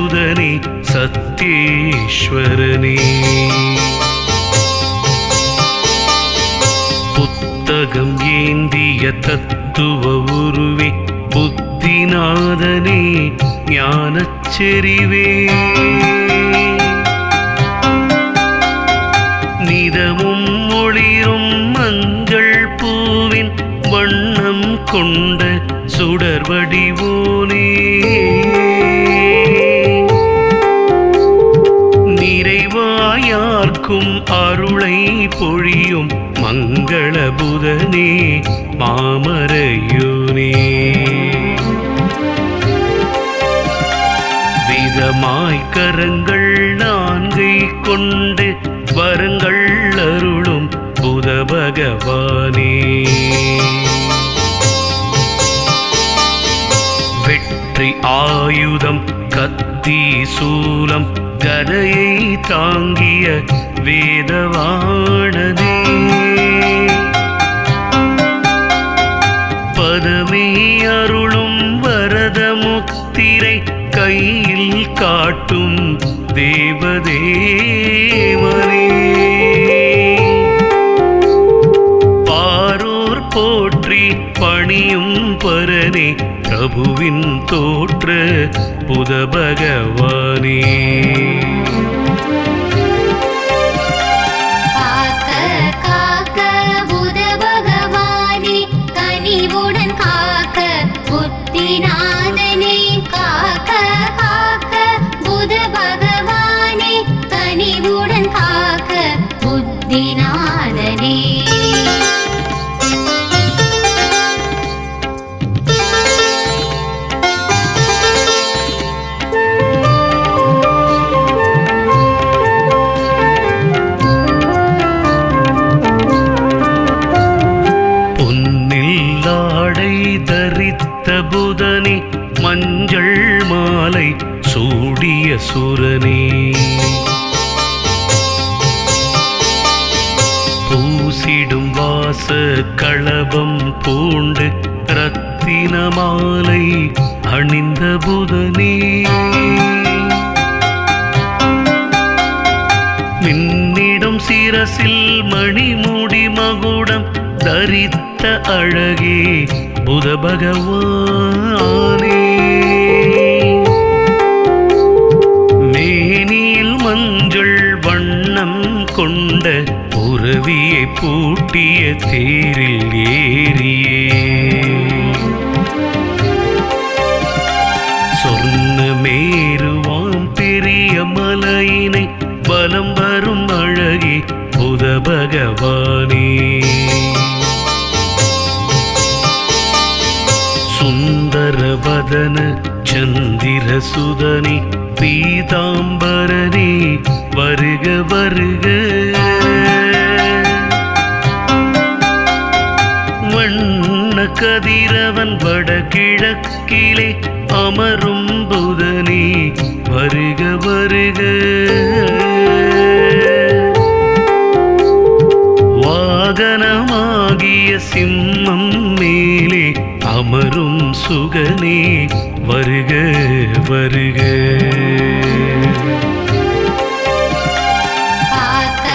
சுதனே சத்யேஸ்வரனே புத்தகம் ஏந்திய தத்துவ உருவே புத்திநாதனே ஞானச்செறிவே. நிதமும் ஒளிரும் மங்கள் பூவின் வண்ணம் கொண்ட சுடர் பொழியும் மங்கள புதனே மாமரையோனே. விதமாய் கரங்கள் நான்கை கொண்டு வரங்கள் அருளும் புத பகவானே வெற்றி ஆயுதம் கத்தி சூலம் கதையை தாங்கிய வேதவானதே. பதமே அருளும் வரத முத்திரை கையில் காட்டும் தேவதேவனே பிரபுவின் தோற்று புத பகவானே காக்க பூட்டிய வாகனமாகிய சிம்மம் மேலே அமரும் சுகனே வருக வருக. காக்க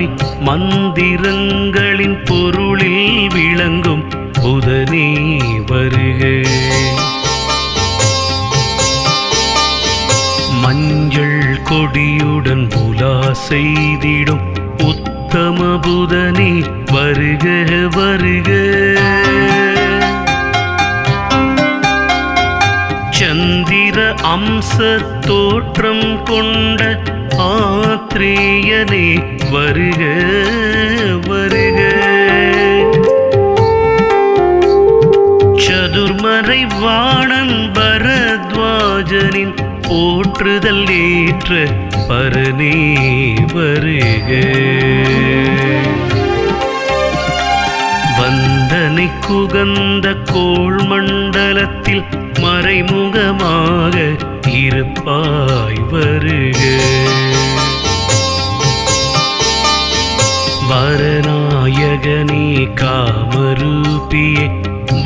மாய் மந்திரங்களின் பொருளில் விளங்கும் புதனே வருக. மஞ்சள் கொடியுடன் புலா செய்திடும் உத்தம புதனே வருக வருக. சந்திர அம்ச தோற்றம் கொண்ட ஆத்ரேயனே வருக வருக. சதுர்மறை வாணன் பரத்வாஜனின் போற்றுதல் ஏற்ற பரணே வருக. வந்தனை குகந்த கோள் மண்டலத்தில் மறைமுகமாக இருப்பாய் வரு போற்றியே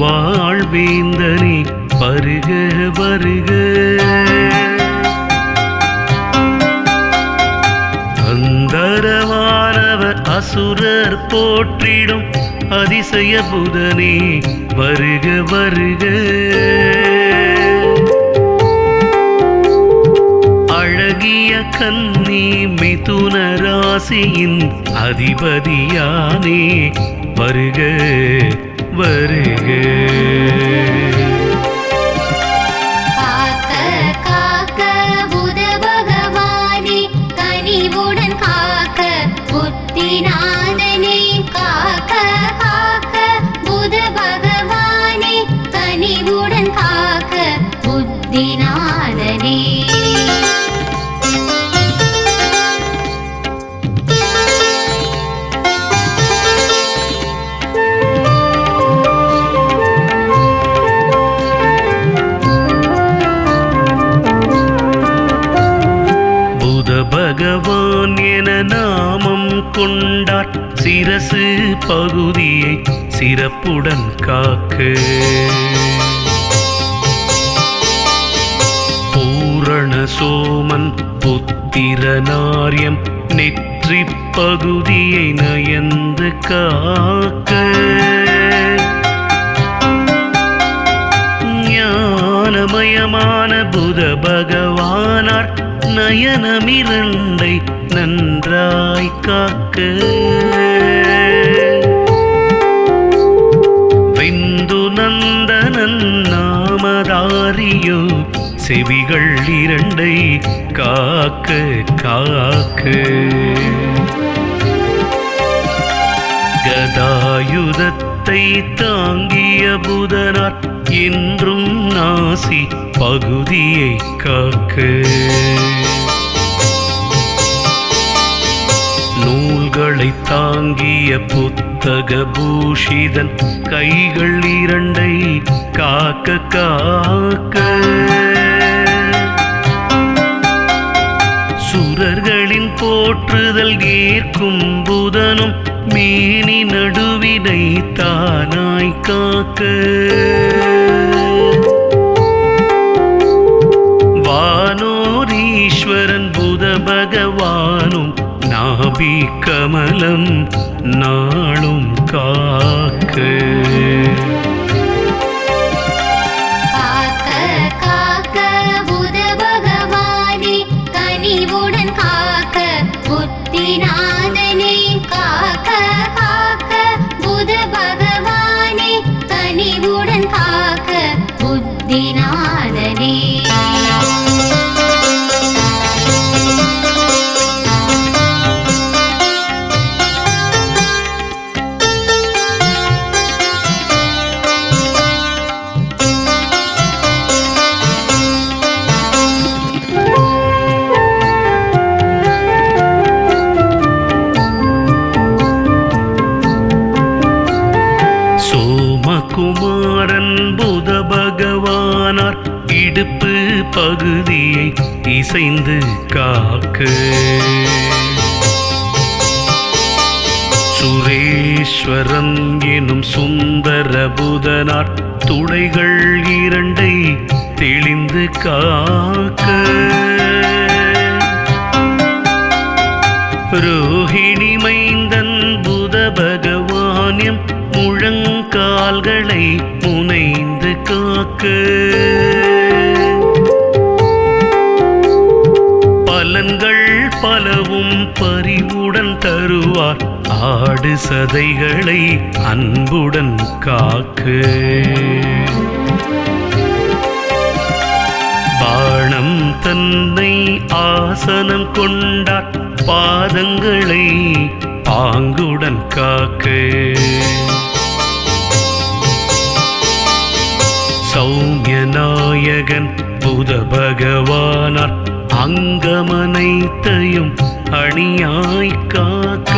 வாழ்வேந்தனே வருக வருக. அந்தரவானவர் அசுரர் போற்றிடும் அதிசய புதனே வருக வருக. அழகிய கன்னி மிதுன ராசியின் அதிபதியானே வருக. வருக. காக்க காக்க புத பகவானே கனிவுடன் காக்க புத்தினா சிறப்புடன் காக்கு. பூரண சோமன் புத்திரநாரியம் நெற்றி பகுதியை நயந்து காக்க. ஞானமயமான புத பகவானார் நயனமிரண்டை நன்றாய் காக்க. செவிகள் இரண்டை காக்க காக்க. கதாயுதத்தை தாங்கிய புதனார் என்றும் நாசி பகுதியை காக்க. நூல்களை தாங்கிய புத்தக பூஷிதன் கைகள் இரண்டை காக்க காக்க. போற்றுதல் ஏற்கும் புதனும் மேனி நடுவினை தானாய் காக்க. வானோரீஸ்வரன் புத பகவானும் நாபி கமலம் இருப்பு பகுதியை இசைந்து காக்க. சுரேஸ்வரன் எனும் சுந்தர புதனார் துளைகள் இரண்டை தெளிந்து காக்க. ரோஹிணி மைந்தன் புத பகவானியம் முழங்கால்களை முனைந்து காக்க. பறிவுடன் தருவார். ஆடு சதைகளை அன்புடன் காக்கு. பாணம் தன்னை ஆசனம் கொண்டார். பாதங்களை பாங்குடன் காக்க. சௌமியநாயகன் புத பகவானார். அங்கமனைத்தையும் அணியாய் காக்க.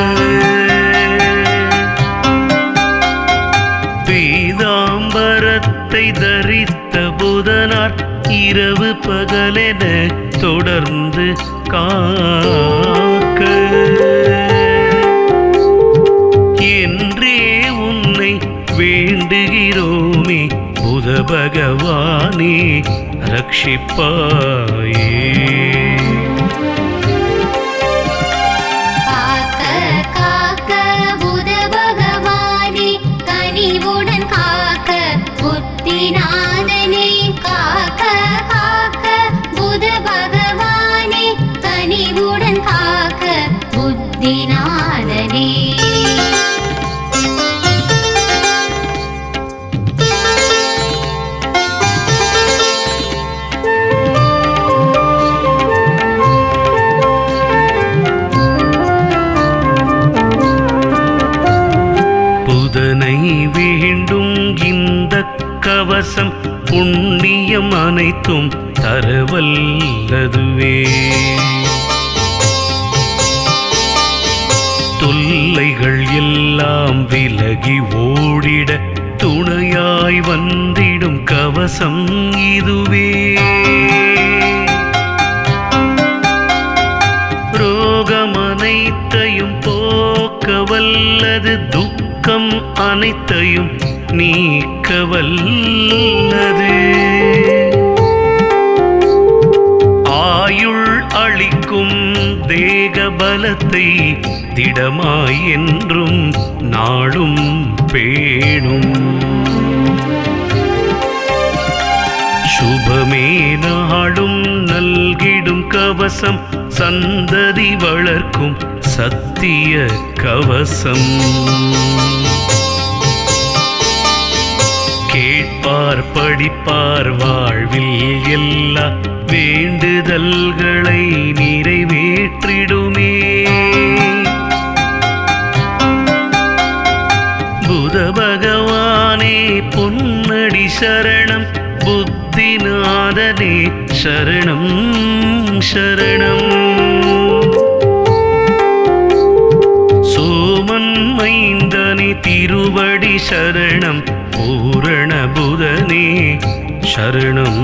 பீதாம்பரத்தை தரித்த புதனார் இரவு பகலென தொடர்ந்து காக்க. என்றே உன்னை வேண்டுகிறோமே புத பகவானே ரட்சிப்பாயே. புத்திநாதனே போக்க வல்லது துக்கம் அனைத்தையும் நீக்க வல்லது ஆயுள் அளிக்கும் தேக பலத்தை திடமாய் என்றும் நாளும் பேணும். சுபமே நாடும் நல்கிடும் கவசம் சந்ததி வளர்க்கும் சத்திய கவசம். கேட்பார் படிப்பார் வாழ்வில் எல்லா வேண்டுதல்களை நிறைவேற்றிடுமே. புத பகவானே பொன்னடி சரணம் புத்திநாதனே சரணம் சரணம். திருவடி சரணம் பூரண புதனே. சரணம்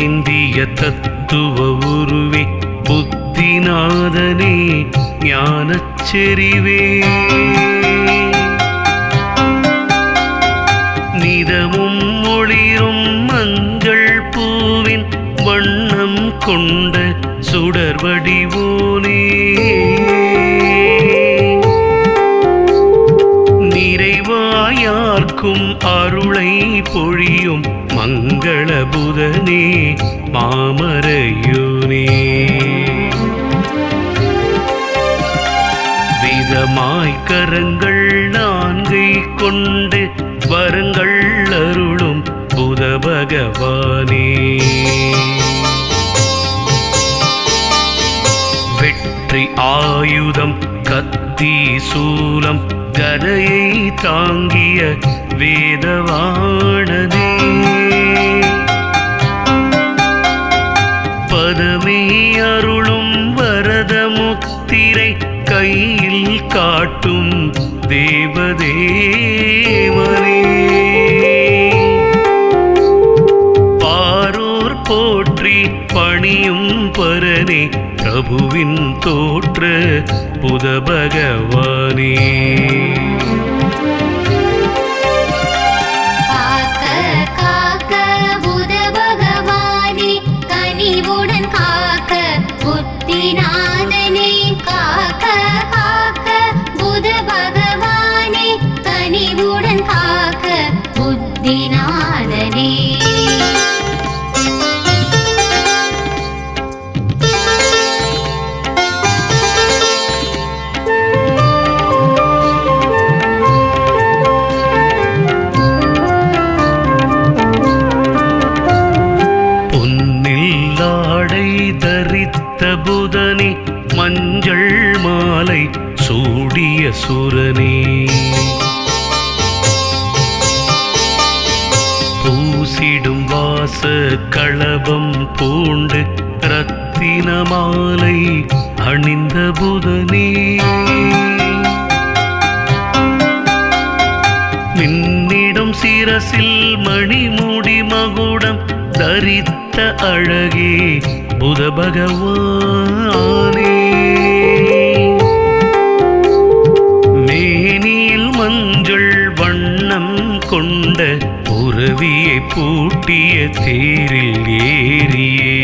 ஏந்திய தத்துவ உருவே புத்திநாதனே ஞானச்செறிவே. நிதமும் ஒளிரும் மங்கள் பூவின் வண்ணம் கொண்ட சுடர் வடிவோனே. நிறைவாயார்க்கும் அருளை பொழியும் மங்கள புதனே மாமரையோனே. விதமாய் கரங்கள் நான்கை கொண்டு வரங்கள் அருளும் புத பகவானே. வெற்றி ஆயுதம் கத்தி சூலம் கதையை தாங்கிய வேதவானது அருளும் வரத முத்திரை கையில் காட்டும் தேவதேவனே. பாரூர் போற்றி பணியும் பரனே பிரபுவின் தோற்ற புத பகவானே புத பகவானே கனிவுடன் காக்க புத்திநாதனே. பூட்டிய தேரில் ஏறியே.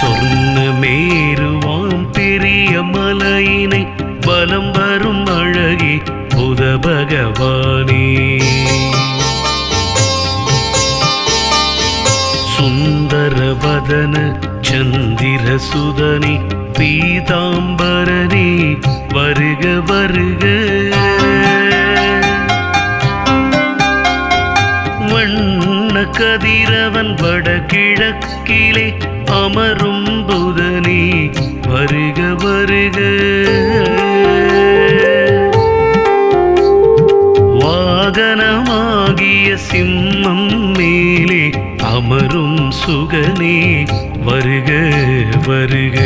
சொன்ன மேருவாம் பெரிய மலையினை பலம் வரும் அழகே புத பகவானே. சுந்தர வதன சந்திர சுதனி பீதாம்பரனே வருக வருக. கதிரவன் வடகிழக்கிலே அமரும் புதனே வருக வருக. வாகனமாகிய சிம்மம் மேலே அமரும் சுகனே வருக வருக.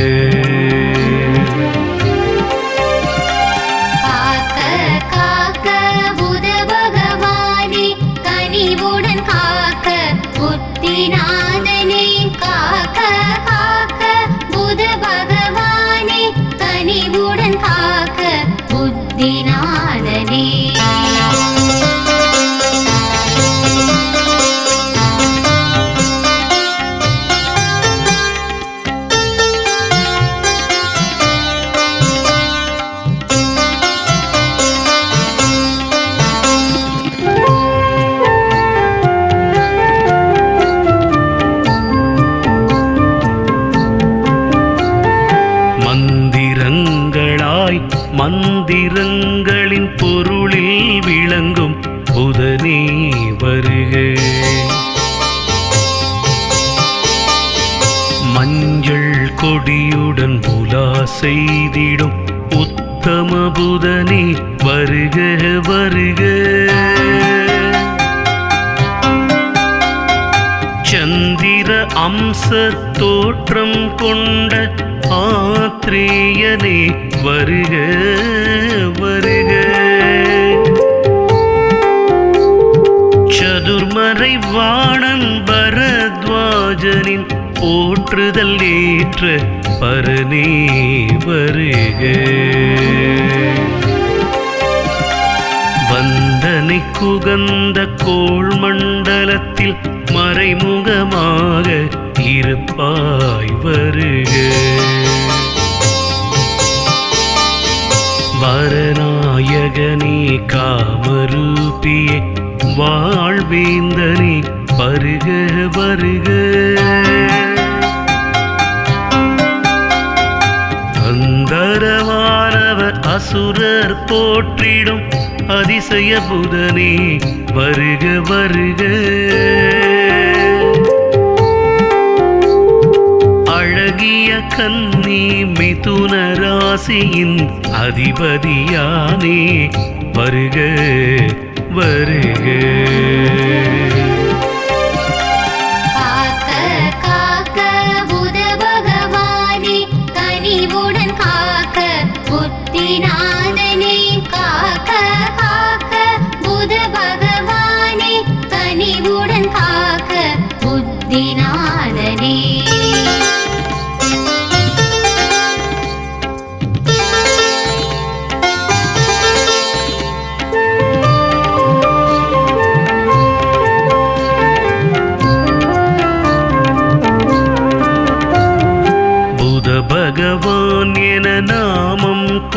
கொடியுடன் புலா செய்திடும். உத்தம புதனே வருக வருக. சந்திர அம்ச தோற்றம் கொண்ட ஆத்ரேயனே வருக வருக. சதுர்மறை வாணன் போற்றுதல் ஏற்ற பரணி வருக. வந்தனை குகந்த கோள் மண்டலத்தில் மறைமுகமாக இருப்பாய் வருக. வரநாயகனே காமரூபியே வாழ்வேந்தனே வருக வருக. அசுரர் போற்றிடும் அதிசய புதனே வருக வருக. அழகிய கன்னி மிதுன ராசியின் அதிபதியானே வருக வருக. புத்திநாதனே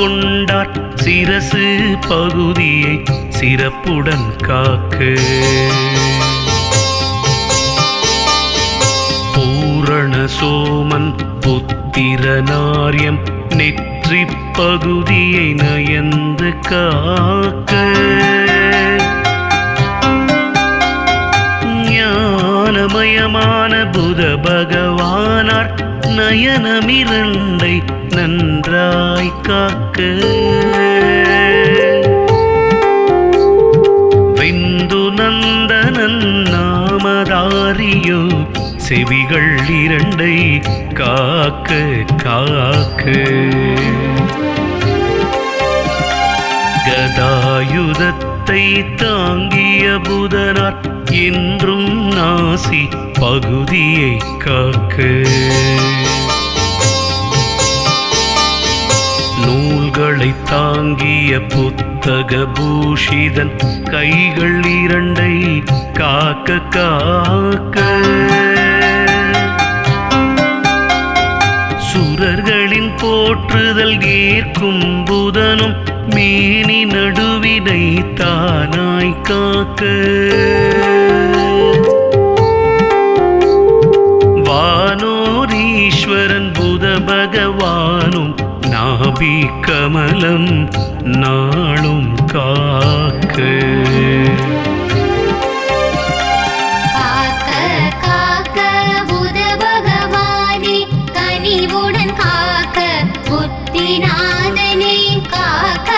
கொண்டார். சிரசு பகுதியை சிறப்புடன் காக்க. பூரண சோமன் புத்திரநாரியம் நெற்றி பகுதியை நயந்து காக்க. ஞானமயமான புத பகவானார் நயனமிரண்டை நன்றாய் காக்க. விந்து நந்தனன் நாமதாரியோ செவிகள் இரண்டை காக்க காக்க. கதாயுதத்தை தாங்கிய புதனார் என்றும் நாசி பகுதியை காக்க. நூல்களை தாங்கிய புத்தக பூஷிதன் கைகள் இரண்டை காக்க காக்க. சுரர்களின் போற்றுதல் ஏற்கும் புதனும் மேனி நடுவினை தானாய் காக்க. நாபி கமலம் நாளும் காக்கு. காக்க காக்க புத புத்திநாதனே காக்க.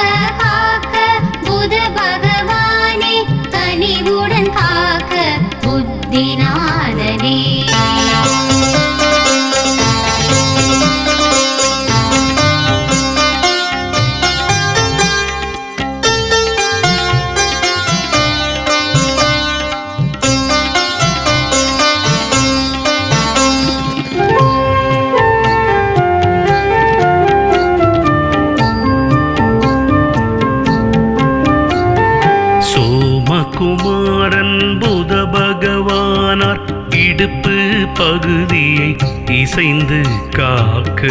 பகுதியை இசைந்து காக்க.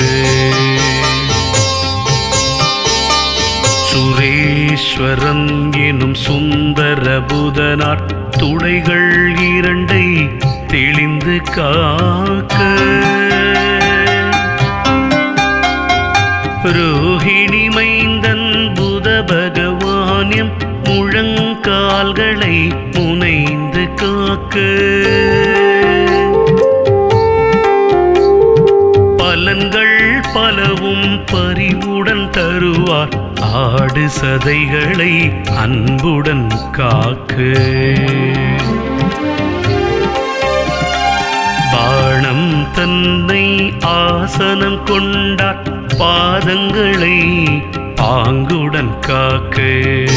சுரேஸ்வரன் எனும் சுந்தர புதனார் இரண்டை தெளிந்து காக்க. ரோஹிணி மைந்தன் புத பகவானியம் முழங்கால்களை முனைந்து காக்க. பறிவுடன் தருவார். ஆடு சதைகளை அன்புடன் காக்கு. பாணம் தன்னை ஆசனம் கொண்டார். பாதங்களை பாங்குடன் காக்கு.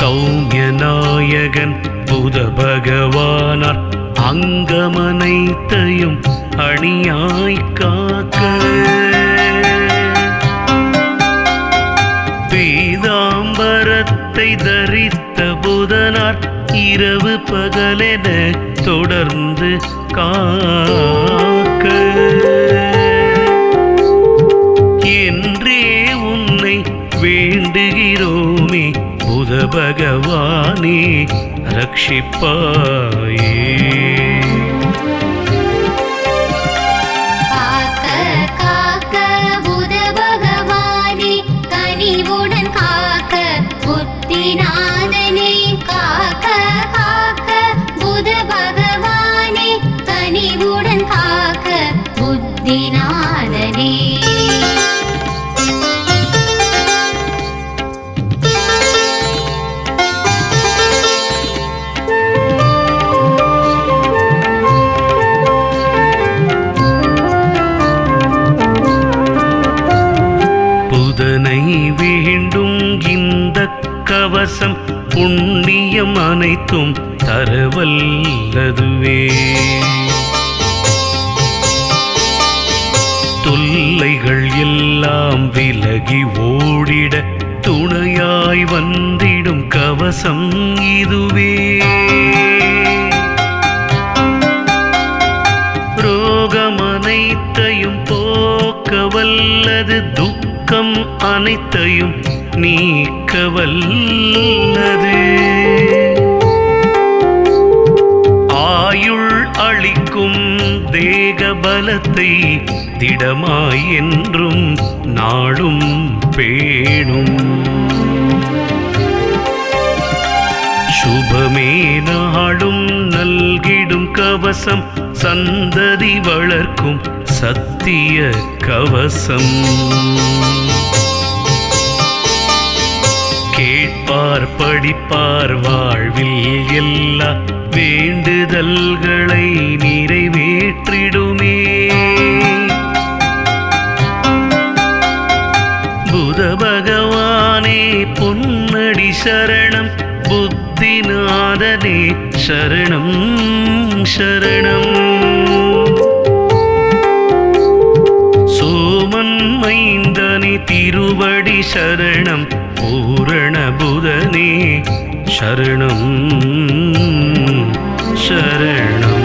சௌமிய நாயகன் புத பகவானார். அங்கமனைத்தையும் அணியாய் காக்க. பீதாம்பரத்தை தரித்த புதனார் இரவு பகலென தொடர்ந்து காக்க. என்றே உன்னை வேண்டுகிறோமே புத பகவானே ரட்சிப்பாயே. புத்திநாதனே புதனை வேண்டும் இந்த கவசம் புண்ணியம் அனைத்தும் தரவல்லதுவே. விலகி ஓடிட துணையாய் வந்திடும் கவசம் இதுவே. ரோகம் அனைத்தையும் போக்க வல்லது துக்கம் அனைத்தையும் நீக்க வல்லது ஆயுள் அளிக்கும் தேக பலத்தை திடமாய் என்றும் நாளும் பேணும். சுபமே நாடும் நல்கிடும் கவசம் சந்ததி வளர்க்கும் சத்திய கவசம். கேட்பார் படிப்பார் வாழ்வில் எல்லா வேண்டுதல்களை நிறைவே பொன்னடி சரணம் புத்திநாதனே சரணம் சரணம். சோமன் திருவடி சரணம் பூரண புதனே சரணம் சரணம்.